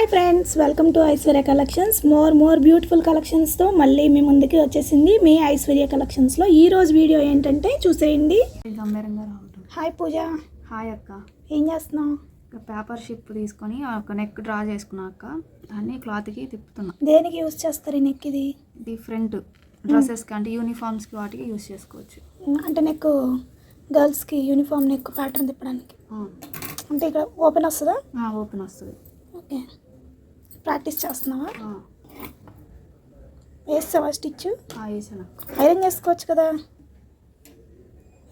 Hi friends welcome to Aishwarya collections more more beautiful కలెక్షన్స్తో మళ్ళీ మీ ముందుకి వచ్చేసింది మీ ఐశ్వర్య కలెక్షన్స్లో ఈ రోజు వీడియో ఏంటంటే చూసేయండి. హాయ్ పూజ. హాయ్ అక్క. ఏం చేస్తున్నావు? పేపర్ షిప్ తీసుకొని ఒక నెక్ డ్రా చేసుకున్నాక దాన్ని క్లాత్కి తిప్పుతున్నా. దేనికి యూస్ చేస్తారు ఈ నెక్ ఇది? డిఫరెంట్ డ్రెస్సెస్కి అంటే యూనిఫామ్స్కి వాటికి యూస్ చేసుకోవచ్చు. అంటే నెక్ గర్ల్స్కి యూనిఫామ్ నెక్ ప్యాటర్న్ తిప్పడానికి. అంటే ఇక్కడ ఓపెన్ వస్తుందా? ఓపెన్ వస్తుంది. ఓకే. ప్రాక్టీస్ చేస్తున్నావా? వేస్తావా స్టిచ్? వేసాను. ఐరన్ చేసుకోవచ్చు కదా.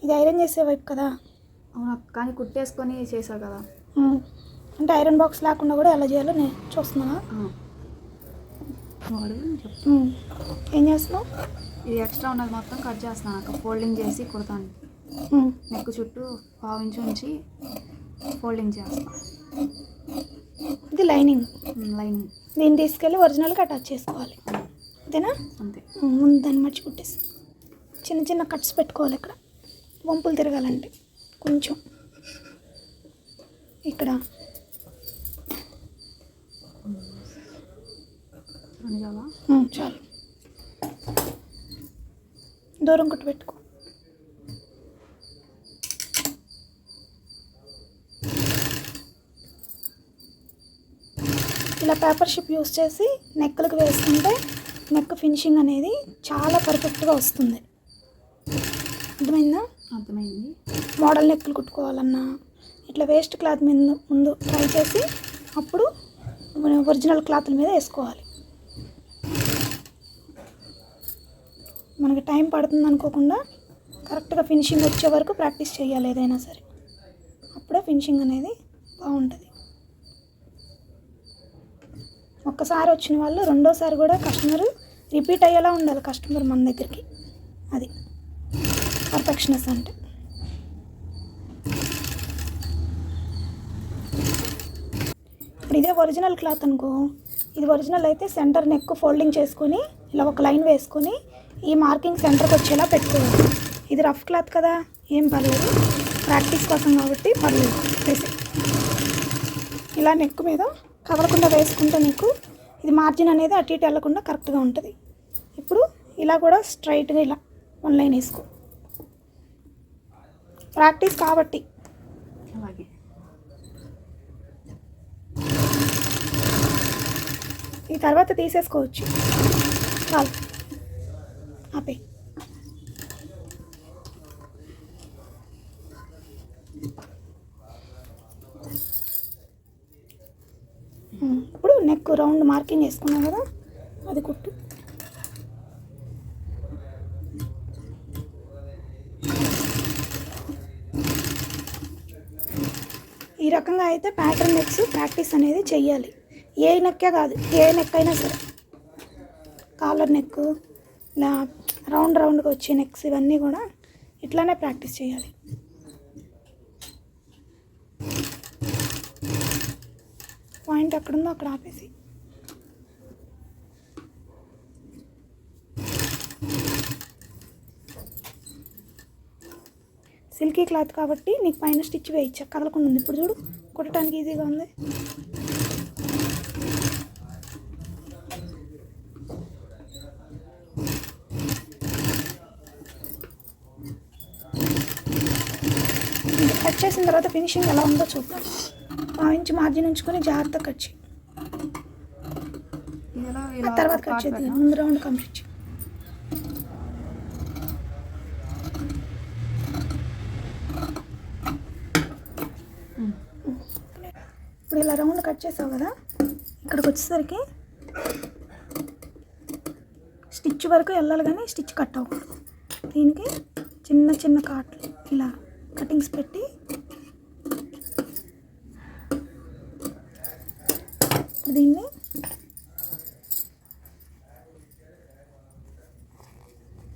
ఇది ఐరన్ చేసే వైపు కదా. అవును కానీ కుట్టేసుకొని చేసా కదా. అంటే ఐరన్ బాక్స్ లేకుండా కూడా ఎలా చేయాలో నేను చూస్తున్నావా. ఏం చేస్తున్నావు? ఇది ఎక్స్ట్రా ఉన్నది మొత్తం కట్ చేస్తాను అక్క ఫోల్డింగ్ చేసి కుడతాను. నెక్ చుట్టూ పావు ఇంచు ఉంచి ఫోల్డింగ్ చేస్తాను. ఇది లైనింగ్. లైనింగ్. దీన్ని తీసుకెళ్ళి ఒరిజినల్గా అటాచ్ చేసుకోవాలి. అంతేనా? అంతే. ముందు దాన్ని మర్చి కుట్టేసి. చిన్న చిన్న కట్స్ పెట్టుకోవాలి ఇక్కడ. వంపులు తిరగాలంటే. కొంచెం. ఇక్కడ. చాలు. దూరం కుట్టు పెట్టుకో. ఇలా పేపర్ షిప్ యూస్ చేసి నెక్కలకు వేసుకుంటే నెక్ ఫినిషింగ్ అనేది చాలా పర్ఫెక్ట్గా వస్తుంది. అర్థమైందా? అర్థమైంది. మోడల్ నెక్కులు కుట్టుకోవాలన్నా ఇట్లా వేస్ట్ క్లాత్ మీద ముందు ట్రై చేసి అప్పుడు ఒరిజినల్ క్లాత్ల మీద వేసుకోవాలి. మనకి టైం పడుతుంది అనుకోకుండా కరెక్ట్గా ఫినిషింగ్ వచ్చే వరకు ప్రాక్టీస్ చేయాలి ఏదైనా సరే. అప్పుడే ఫినిషింగ్ అనేది బాగుంటుంది. ఒక్కసారి వచ్చిన వాళ్ళు రెండోసారి కూడా కస్టమర్ రిపీట్ అయ్యేలా ఉండాలి కస్టమర్ మన దగ్గరికి. అది పర్ఫెక్షనెస్ అంటే. ఇప్పుడు ఇదే ఒరిజినల్ క్లాత్ అనుకో ఇది ఒరిజినల్ అయితే సెంటర్ నెక్ ఫోల్డింగ్ చేసుకొని ఇలా ఒక లైన్ వేసుకొని ఈ మార్కింగ్ సెంటర్కి వచ్చేలా పెట్టుకోవాలి. ఇది రఫ్ క్లాత్ కదా ఏం పర్లేదు. ప్రాక్టీస్ కోసం కాబట్టి పర్లేదు. ఇలా నెక్ మీద కదలకుండా వేసుకుంటే నీకు ఇది మార్జిన్ అనేది అటు ఇటు వెళ్ళకుండా కరెక్ట్గా ఉంటుంది. ఇప్పుడు ఇలా కూడా స్ట్రైట్గా ఇలా వన్ లైన్ వేసుకో. ప్రాక్టీస్ కాబట్టి. అలాగే. ఈ తర్వాత తీసేసుకోవచ్చు. చాలు. ఆపే. ఇప్పుడు రౌండ్ మార్కింగ్ వేసుకున్నాం కదా అది కుట్టు. ఈ రకంగా అయితే ప్యాటర్న్ నెక్స్ ప్రాక్టీస్ అనేది చెయ్యాలి. ఏ నెక్కే కాదు ఏ నెక్ అయినా సరే కాలర్ నెక్ ఇలా రౌండ్ రౌండ్గా వచ్చే నెక్స్ ఇవన్నీ కూడా ఇట్లానే ప్రాక్టీస్ చేయాలి పాయింట్ ఎక్కడుందో అక్కడ ఆపేసి. సిల్కీ క్లాత్ కాబట్టి నీకు పైన స్టిచ్ వేయించా. కదలకుండా ఉంది. ఇప్పుడు చూడు కుట్టడానికి ఈజీగా ఉంది. కట్ చేసిన తర్వాత ఫినిషింగ్ ఎలా ఉందో చూద్దాం. పావించి మార్జిన్ ఉంచుకొని జాగ్రత్తగా కట్ చేయి. తర్వాత కట్ చేద్దాం? ముందు రౌండ్ కంప్లీట్ చేయి. ఇప్పుడు ఇలా రౌండ్ కట్ చేసావు కదా ఇక్కడికి వచ్చేసరికి స్టిచ్ వరకు వెళ్ళాలి కానీ స్టిచ్ కట్ అవ్వకూడదు. దీనికి చిన్న చిన్న కాట్లు ఇలా కటింగ్స్ పెట్టి దీన్ని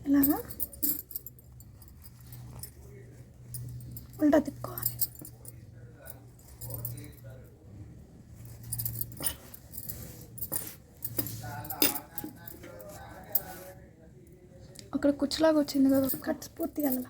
ఇలాగా ఉల్టా తిప్పుకోవాలి. అక్కడ కుచ్చులాగా వచ్చింది కదా కట్ పూర్తిగా వెళ్ళాలి?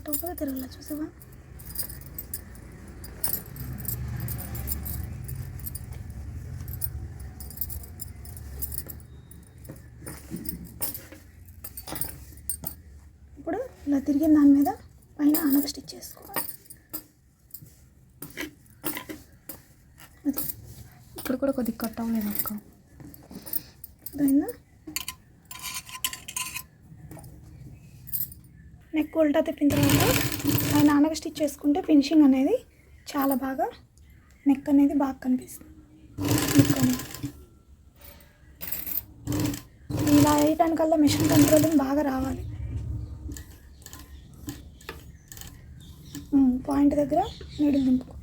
పట్టకపోతే తిరగల చూసావా? ఇప్పుడు ఇలా తిరిగిన దాని మీద పైన అనగ స్టిచ్ చేసుకోవాలి. అది. ఇప్పుడు కూడా కొద్దిగా కట్ అవ్వలేదు అక్క. అర్థమైందా నెక్ ఉల్టా తిప్పిన తర్వాత పైన నాన్నగా స్టిచ్ చేసుకుంటే ఫినిషింగ్ అనేది చాలా బాగా నెక్ అనేది బాగా కనిపిస్తుంది. నెక్ అనేది ఇలా వేయటానికల్లా మిషన్ కంట్రోలింగ్ బాగా రావాలి. పాయింట్ దగ్గర నీడిల్ దింపుకో.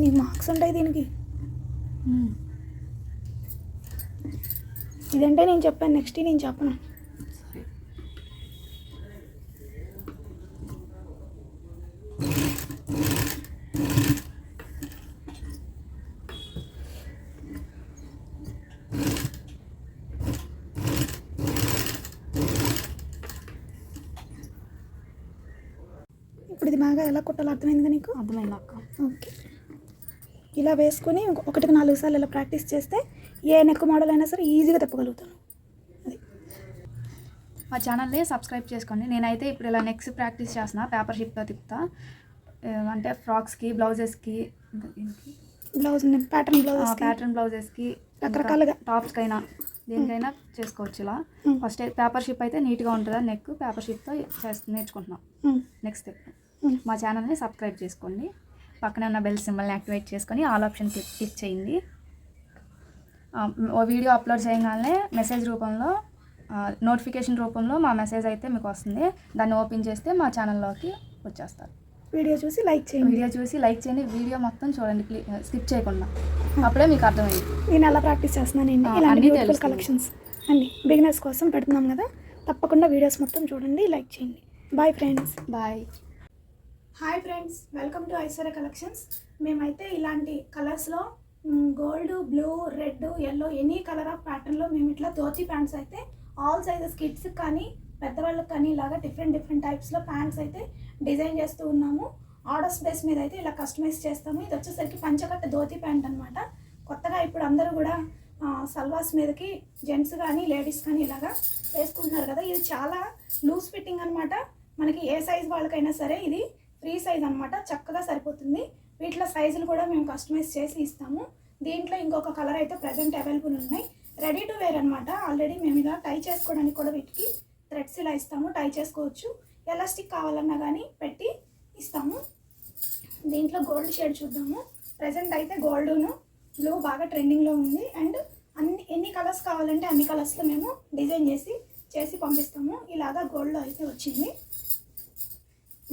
నీకు మార్క్స్ ఉంటాయి దీనికి? ఇదంటే నేను చెప్పాను నెక్స్ట్ నేను చెప్పను. ఇప్పుడు ఇది బాగా ఎలా కుట్టాలో అర్థమైందిగా నీకు? అర్థమైంది అక్క. ఓకే. ఇలా వేసుకొని ఒకటికి నాలుగు సార్లు ఇలా ప్రాక్టీస్ చేస్తే ఏ నెక్ మోడల్ అయినా సరే ఈజీగా తిప్పగలుగుతాను. అది. మా ఛానల్ని సబ్స్క్రైబ్ చేసుకోండి. నేనైతే ఇప్పుడు ఇలా నెక్స్ట్ ప్రాక్టీస్ చేస్తున్నా పేపర్ షిప్తో తిప్పుతా. అంటే ఫ్రాక్స్కి బ్లౌజెస్కి బ్లౌజ్ ప్యాటర్న్ బ్లౌజ్ ప్యాటర్న్ బ్లౌజెస్కి రకరకాలుగా. టాప్స్కైనా దేనికైనా చేసుకోవచ్చు ఇలా. Hmm. ఫస్ట్ పేపర్ షిప్ అయితే నీట్గా ఉంటుందా? నెక్ పేపర్ షిప్తో చేస్తూ నేర్చుకుంటున్నాం. Next step. Hmm. మా ఛానల్ని సబ్స్క్రైబ్ చేసుకోండి. పక్కనే ఉన్న బెల్ సింబల్ని యాక్టివేట్ చేసుకొని ఆల్ ఆప్షన్ క్లిక్ క్లిక్ చేయండి. ఓ వీడియో అప్లోడ్ చేయగానే మెసేజ్ రూపంలో నోటిఫికేషన్ రూపంలో మా మెసేజ్ అయితే మీకు వస్తుంది. దాన్ని ఓపెన్ చేస్తే మా ఛానల్లోకి వచ్చేస్తారు. వీడియో చూసి లైక్ చేయండి. వీడియో చూసి లైక్ చేయండి. వీడియో మొత్తం చూడండి. స్కిప్ చేయకుండా. అప్పుడే మీకు అర్థమైంది. నేను ఎలా ప్రాక్టీస్ చేస్తున్నానండి ఇలాంటి. కలెక్షన్స్ అన్ని బిగినర్స్ కోసం పెడుతున్నాం కదా. తప్పకుండా వీడియోస్ మొత్తం చూడండి లైక్ చేయండి. Bye friends bye hi friends welcome to Aishwarya collections మేమైతే ఇలాంటి కలర్స్లో gold blue red yellow any colour of ప్యాటర్న్లో మేము ఇట్లా ధోతి ప్యాంట్స్ అయితే ఆల్ సైజెస్ కిడ్స్ కానీ పెద్దవాళ్ళకి కానీ ఇలాగా డిఫరెంట్ డిఫరెంట్ టైప్స్లో ప్యాంట్స్ అయితే డిజైన్ చేస్తూ ఉన్నాము. ఆర్డర్స్ బేస్ మీద అయితే ఇలా కస్టమైజ్ చేస్తాము. ఇది వచ్చేసరికి పంచకట్ట ధోతి ప్యాంట్ అనమాట కొత్తగా ఇప్పుడు అందరూ కూడా సల్వాస్ మీదకి జెంట్స్ కానీ లేడీస్ కానీ ఇలాగా వేసుకుంటున్నారు కదా. ఇది చాలా లూజ్ ఫిట్టింగ్ అనమాట మనకి ఏ సైజ్ వాళ్ళకైనా సరే ఇది ఫ్రీ సైజ్ అనమాట చక్కగా సరిపోతుంది. వీటిలో సైజులు కూడా మేము కస్టమైజ్ చేసి ఇస్తాము. దీంట్లో ఇంకొక కలర్ అయితే ప్రజెంట్ అవైలబుల్ ఉన్నాయి. రెడీ టు వేర్ అనమాట ఆల్రెడీ మేము ఇలా టై చేసుకోవడానికి కూడా వీటికి థ్రెడ్స్ ఇలా ఇస్తాము. టై చేసుకోవచ్చు. ఎలాస్టిక్ కావాలన్నా కానీ పెట్టి ఇస్తాము. దీంట్లో గోల్డ్ షేడ్ చూద్దాము. ప్రజెంట్ అయితే గోల్డును బ్లూ బాగా ట్రెండింగ్లో ఉంది. అండ్ అన్ని ఎన్ని కలర్స్ కావాలంటే అన్ని కలర్స్లో మేము డిజైన్ చేసి చేసి పంపిస్తాము. ఇలాగా గోల్డ్లో అయితే వచ్చింది.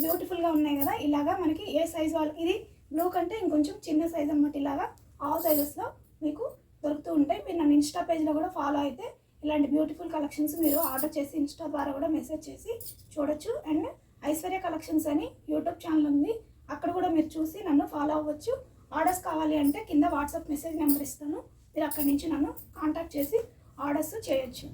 బ్యూటిఫుల్గా ఉన్నాయి కదా. ఇలాగా మనకి ఏ సైజ్ వాళ్ళు ఇది బ్లూ కంటే ఇంకొంచెం చిన్న సైజ్ అనమాట ఇలాగా. ఆల్ సైజెస్లో మీకు దొరుకుతూ ఉంటాయి. మీరు నన్ను ఇన్స్టా పేజ్లో కూడా ఫాలో అయితే ఇలాంటి బ్యూటిఫుల్ కలెక్షన్స్ మీరు ఆర్డర్ చేసి ఇన్స్టా ద్వారా కూడా మెసేజ్ చేసి చూడొచ్చు. అండ్ ఐశ్వర్య కలెక్షన్స్ అని యూట్యూబ్ ఛానల్ ఉంది. అక్కడ కూడా మీరు చూసి నన్ను ఫాలో అవ్వచ్చు. ఆర్డర్స్ కావాలి అంటే కింద వాట్సాప్ మెసేజ్ నెంబర్ ఇస్తాను. మీరు అక్కడి నుంచి నన్ను కాంటాక్ట్ చేసి ఆర్డర్స్ చేయొచ్చు.